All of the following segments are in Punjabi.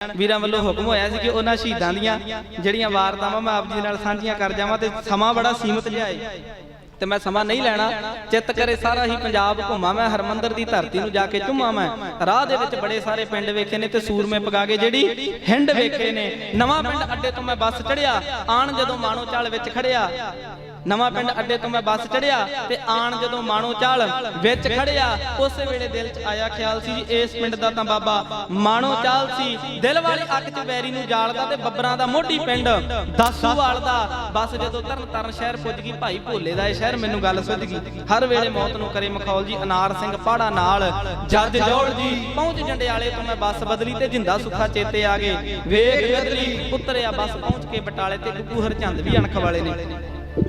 ਵੀਰਾਂ ਵੱਲੋਂ ਹੁਕਮ ਹੋਇਆ ਸੀ ਕਿ ਉਹਨਾਂ ਸ਼ਹੀਦਾਂ ਦੀਆਂ ਜਿਹੜੀਆਂ ਵਾਰਤਾਵਾਂ ਮੈਂ ਆਪ ਜੀ ਨਾਲ ਸਾਂਝੀਆਂ ਕਰ ਜਾਵਾਂ ਤੇ ਸਮਾਂ ਬੜਾ ਸੀਮਤ ਜਿਹਾ ਤੇ ਮੈਂ ਸਮਾਂ ਨਹੀਂ ਲੈਣਾ, ਚਿੱਤ ਕਰੇ ਸਾਰਾ ਹੀ ਪੰਜਾਬ ਘੁੰਮਾਂ ਮੈਂ, ਹਰਮੰਦਰ ਦੀ ਧਰਤੀ ਨੂੰ ਜਾ ਕੇ ਚੁੰਮਾਂ ਮੈਂ। ਰਾਹ ਦੇ ਵਿੱਚ ਬੜੇ ਸਾਰੇ ਪਿੰਡ ਵੇਖੇ ਨੇ ਤੇ ਸੂਰਮੇ ਪਗਾ ਕੇ ਜਿਹੜੀ ਹਿੰਡ ਵੇਖੇ ਨੇ। ਨਵਾਂ ਪਿੰਡ ਅੱਡੇ ਤੋਂ ਮੈਂ ਬੱਸ ਚੜਿਆ ਆਣ ਜਦੋਂ ਮਾਣੋ ਚਾਲ ਵਿੱਚ ਖੜਿਆ ਨਵਾਂ ਪਿੰਡ ਅੱਡੇ ਤੋਂ ਮੈਂ ਬੱਸ ਚੜਿਆ ਤੇ ਆਣ ਜਦੋਂ ਮਾਣੋ ਚਾਲ ਵਿੱਚ ਖੜਿਆ ਉਸੇ ਵੇਲੇ ਦਿਲ 'ਚ ਆਇਆ ਖਿਆਲ ਸੀ ਜੀ, ਇਸ ਪਿੰਡ ਦਾ ਤਾਂ ਬਾਬਾ ਮਾਣੋ ਚਾਲ ਸੀ। ਦਿਲ ਵਾਲੀ ਅੱਖ 'ਚ ਵੈਰੀ ਨੂੰ ਜਾਲਦਾ ਤੇ ਬੱਬਰਾਂ ਦਾ ਮੋਢੀ ਪਿੰਡ ਦਾਸੂਵਾਲ ਦਾ। ਬੱਸ ਜਦੋਂ ਤਰਨ ਤਾਰਨ ਸ਼ਹਿਰ ਪੁੱਜ ਗਈ, ਭਾਈ ਭੋਲੇ ਦਾ ਇਹ ਸ਼ਹਿਰ ਮੈਨੂੰ ਗੱਲ ਸੁੱਝ ਗਈ। ਹਰ ਵੇਲੇ ਮੌਤ ਨੂੰ ਕਰੇ ਮਖੌਲ ਜੀ, ਅਨਾਰ ਸਿੰਘ ਪਾੜਾ ਨਾਲ। ਜੱਜ ਜੋੜ ਜੀ, ਪਹੁੰਚ ਜੰਡਿਆਲੇ ਤੋਂ ਮੈਂ ਬੱਸ ਬਦਲੀ ਤੇ ਜਿੰਦਾ ਸੁੱਖਾ ਚੇਤੇ ਆ ਗਏ। ਵੇਖ ਬਦਲੀ ਉਤਰਿਆ ਬੱਸ, ਪਹੁੰਚ ਕੇ ਬਟਾਲੇ ਤੇ ਗੁੱਗੂ ਹਰਚੰਦ ਵੀ ਅਣਖ ਵਾਲੇ ਨੇ।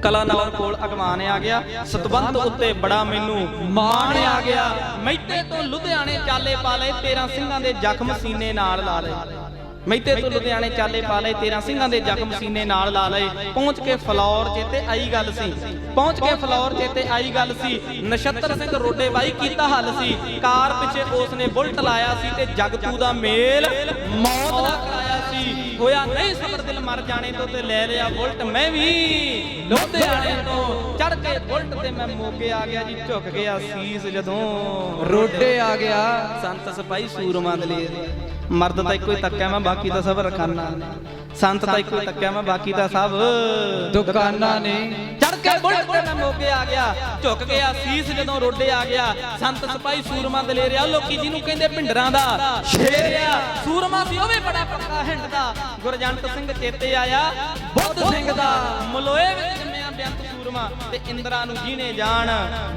ਕਲਾਨੌਰ ਕੋਲ ਅਗਮਾਨ ਆ ਗਿਆ। ਸਤਵੰਤ ਉੱਤੇ ਬੜਾ ਮੈਨੂੰ ਮਾਣ ਆ ਗਿਆ। ਮੈਤੇ ਤੋਂ ਲੁਧਿਆਣੇ ਚਾਲੇ ਪਾ ਲਏ 13 ਸਿੰਘਾਂ ਦੇ ਜ਼ਖਮ ਸੀਨੇ ਨਾਲ ਲਾ ਲਏ। ਮੈਤੇ ਤੋਂ ਲੁਧਿਆਣੇ ਚਾਲੇ ਪਾ ਲਏ 13 ਸਿੰਘਾਂ ਦੇ ਜ਼ਖਮ ਸੀਨੇ ਨਾਲ ਲਾ ਲਏ। ਪਹੁੰਚ ਕੇ ਫਲੌਰ ਚੇਤੇ ਆਈ ਗੱਲ ਸੀ। ਪਹੁੰਚ ਕੇ ਫਲੌਰ ਚੇਤੇ ਆਈ ਗੱਲ ਸੀ। ਨਛੱਤਰ ਸਿੰਘ ਰੋਡੇ ਬਾਈ ਕੀਤਾ ਹੱਲ ਸੀ। ਕਾਰ ਪਿੱਛੇ ਉਸ ਨੇ ਬੁਲਟ ਲਾਇਆ ਸੀ ਤੇ ਜਗਤੂ ਦਾ ਮੇਲ ਮੌਤ ਦਾ ਕਰਾਇਆ ਸੀ। ਹੋਇਆ ਨਹੀਂ ਸਬਰ ਦਿਲ ਮਰ ਜਾਣੇ ਤੋਂ ਤੇ ਲੈ ਲਿਆ ਬੁਲਟ। ਮੈਂ ਵੀ ਲੁਧਿਆਣੇ ਤੋਂ ਚੜ ਕੇ ਬੁਲਟ ਤੇ ਮੈਂ ਮੋਗੇ ਆ ਗਿਆ ਜੀ ਝੁਕ ਗਿਆ ਸੀਸ ਜਦੋਂ। ਰੋਡੇ ਆ ਗਿਆ। ਸੰਤ ਸਿਪਾਹੀ ਸੂਰਮਾ ਦਲੇਰ ਮਰਦ ਤਾਂ ਇੱਕੋ ਹੀ ਤੱਕਿਆ ਮੈਂ, ਬਾਕੀ ਤਾਂ ਸਭ ਰਖਾਨਾ। ਸੰਤ ਤਾਂ ਇੱਕੋ ਹੀ ਤੱਕਿਆ ਮੈਂ, ਬਾਕੀ ਤਾਂ ਸਭ ਦੁਕਾਨਾਂ ਨੇ। ਚੜ ਕੇ ਬੁਲਟ ਤੇ ਮੈਂ ਮੋਗੇ ਆ ਗਿਆ, ਝੁਕ ਗਿਆ, ਸੀਸ ਜਦੋਂ ਰੋਡੇ ਆ ਗਿਆ। ਸੰਤ ਸਿਪਾਹੀ ਸੂਰਮਾ ਦਲੇਰਿਆ ਲੋਕੀ ਜਿਹਨੂੰ ਕਹਿੰਦੇ ਭਿੰਡਰਾਂ ਦਾ ਸ਼ੇਰ ਆ। ਸੂਰਮਾ ਸੀ, ਉਹ ਵੀ ਬੜਾ ਪੱਕਾ ਹਿੰਡ ਗੁਰਜੰਟ ਸਿੰਘ ਚੇਤੇ ਆਇਆ, ਬੁੱਧ ਸਿੰਘ ਦਾ ਮਲੋਏ ਵਿੱਚ ਬੇਅੰਤ ਸੂਰਮਾ ਤੇ ਇੰਦਰਾ ਨੂੰ ਜਿਹਨੇ ਜਾਣ।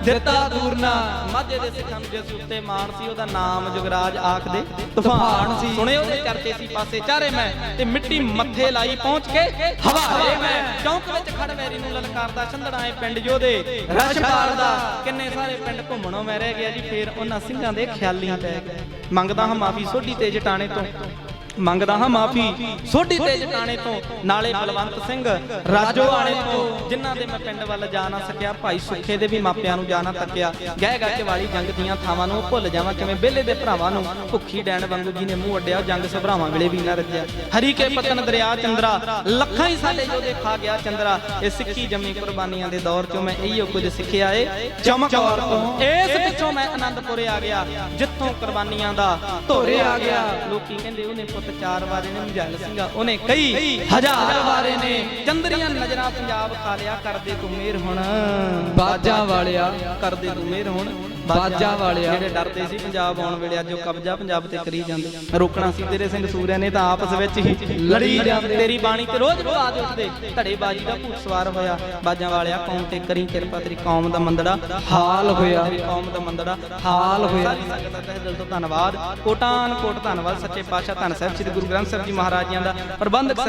ਦਿੱਤਾ ਦੂਰਨਾ ਮਾਝੇ ਦੇ ਸਿੱਖਾਂ ਨੂੰ ਜਿਸ ਉੱਤੇ ਮਾਣ ਸੀ, ਉਹਦਾ ਨਾਮ ਜੁਗਰਾਜ ਆਖਦੇ ਤੂਫਾਨ ਸੀ। ਸੁਣੇ ਉਹਦੇ ਚਰਚੇ ਸੀ ਪਾਸੇ। ਚਾਰੇ ਮੈਂ ਤੇ ਮਿੱਟੀ ਮੱਥੇ ਲਾਈ ਪਹੁੰਚ ਕੇ ਹਵਾਰੇ ਮੈਂ। ਚੌਂਕ ਵਿੱਚ ਖੜ ਵੈਰੀ ਨੂੰ ਲਲਕਾਰਦਾ, ਛੰਦੜਾਂ ਪਿੰਡ ਜੋਦੇ ਰਸ਼ ਪਾਲਦਾ, ਕਿੰਨੇ ਸਾਰੇ ਪਿੰਡ ਘੁੰਮਣੋਂ ਮੈਂ ਰਹਿ ਗਿਆ ਜੀ। ਫੇਰ ਉਹਨਾਂ ਸਿੰਘਾਂ ਦੇ ਖਿਆਲੀ ਪੈ ਗਏ ਮੰਗਦਾ ਹਾਂ ਮਾਫੀ ਸੋਢੀ ਤੇ ਜਟਾਣੇ ਤੋਂ। ਮੰਗਦਾ ਹਾਂ ਮਾਫੀ। ਸੋਢੀ ਤੇ ਜਟਾਣੇ ਤੋਂ ਨਾਲੇ ਬਲਵੰਤ ਸਿੰਘ ਰਾਜੋ ਤੋਂ, ਜਿਨ੍ਹਾਂ ਦੇ ਮੈਂ ਪਿੰਡ ਵੱਲ ਜਾ ਨਾ ਸਕਿਆ, ਭਾਈ ਸੁੱਖੇ ਦੇ ਵੀ ਮਾਪਿਆਂ ਨੂੰ ਜਾ ਨਾ ਤੱਕਿਆ। ਗਹਿ ਗਾ ਵਾਲੀ ਜੰਗ ਦੀਆਂ ਥਾਵਾਂ ਨੂੰ ਭੁੱਲ ਜਾਵਾਂ, ਕਿਵੇਂ ਬੇਲੇ ਦੇ ਭਰਾਵਾਂ ਨੂੰ ਭੁੱਖੀ ਡੈਣ ਵਾਂਗੂ ਜੀ ਨੇ ਮੂੰਹ ਅੱਡਿਆ ਜੰਗ ਸਭਰਾਵਾਂ ਵੇਲੇ ਵੀ ਨਾ ਰੱਜਿਆ ਹਰੀ ਕੇ ਪਤਨ ਦਰਿਆ ਚੰਦਰਾ, ਲੱਖਾਂ ਹੀ ਸਾਡੇ ਜੋਦੇ ਖਾ ਗਿਆ ਚੰਦਰਾ। ਇਹ ਸਿੱਖੀ ਜੰਮੀ ਕੁਰਬਾਨੀਆਂ ਦੇ ਦੌਰ ਚੋਂ ਮੈਂ ਇਹੀਓ ਕੁਝ ਸਿੱਖਿਆ ਏ। ਚਮਕੌਰ ਤੋਂ, ਇਸ ਪਿੱਛੋਂ ਮੈਂ ਆਨੰਦਪੁਰੇ ਆ ਗਿਆ, ਜਿੱਥੋਂ ਕੁਰਬਾਨੀਆਂ ਦਾ ਧੋਰੇ ਆ ਗਿਆ। ਲੋਕੀ ਕਹਿੰਦੇ ਉਹਨੇ ਪੁੱਤ ਚਾਰ ਵਾਰੇ ਨੇ ਮੁਝਲ ਸਿੰਘਾ ਉਹਨੇ ਕਈ ਹਜ਼ਾਰ ਵਾਰੇ ਨੇ। ਚੰਦਰੀਆਂ ਨਜ਼ਰਾਂ ਪੰਜਾਬ ਖਾ ਲਿਆ ਕਰਦੇ ਤੂੰ ਮੇਰ ਹੁਣ। ਬਾਜਾਂ ਵਾਲਿਆ। ਕਰਦੇ ਤੂੰ ਮੇਰ ਹੁਣ। ਬਾਜਾਂ ਵਾਲਿਆ। ਜਿਹੜੇ ਡਰਦੇ ਸੀ ਪੰਜਾਬ ਆਉਣ ਵੇਲੇ ਅੱਜ ਉਹ ਕਬਜ਼ਾ ਪੰਜਾਬ ਤੇ ਕਰੀ ਜਾਂਦੇ। ਰੋਕਣਾ ਸੀ ਤੇਰੇ ਸਿੰਘ ਸੂਰਿਆ ਨੇ ਤਾਂ ਆਪਸ ਵਿੱਚ ਹੀ ਲੜੀ ਜਾਂਦੇ। ਤੇਰੀ ਬਾਣੀ ਤੇ ਰੋਜ਼ ਵਿਵਾਦ ਉੱਠਦੇ। ਧੜੇ ਬਾਜੀ ਦਾ ਭੂਤ ਸਵਾਰ ਹੋਇਆ। ਬਾਜਾਂ ਵਾਲਿਆ ਕੌਮ ਤੇ ਕਰੀ ਕਿਰਪਾ ਤੇਰੀ ਕੌਮ ਦਾ ਮੰਦੜਾ। ਹਾਲ ਹੋਇਆ। ਤੇਰੀ ਕੌਮ ਦਾ ਮੰਦੜਾ। ਹਾਲ ਹੋਇਆ। ਸਾਰੀ ਸੰਗਤ ਦਾ ਦਿਲ ਤੋਂ ਧੰਨਵਾਦ। ਕੋਟਾਨ ਕੋਟ ਧੰਨਵਾਦ। ਸੱਚੇ ਪਾਤਸ਼ਾਹ ਧੰਨ ਸਾਹਿਬ ਸ੍ਰੀ ਗੁਰੂ ਗ੍ਰੰਥ ਸਾਹਿਬ ਜੀ ਮਹਾਰਾਜ ਜੀਆਂ ਦਾ ਪ੍ਰਬੰਧਕ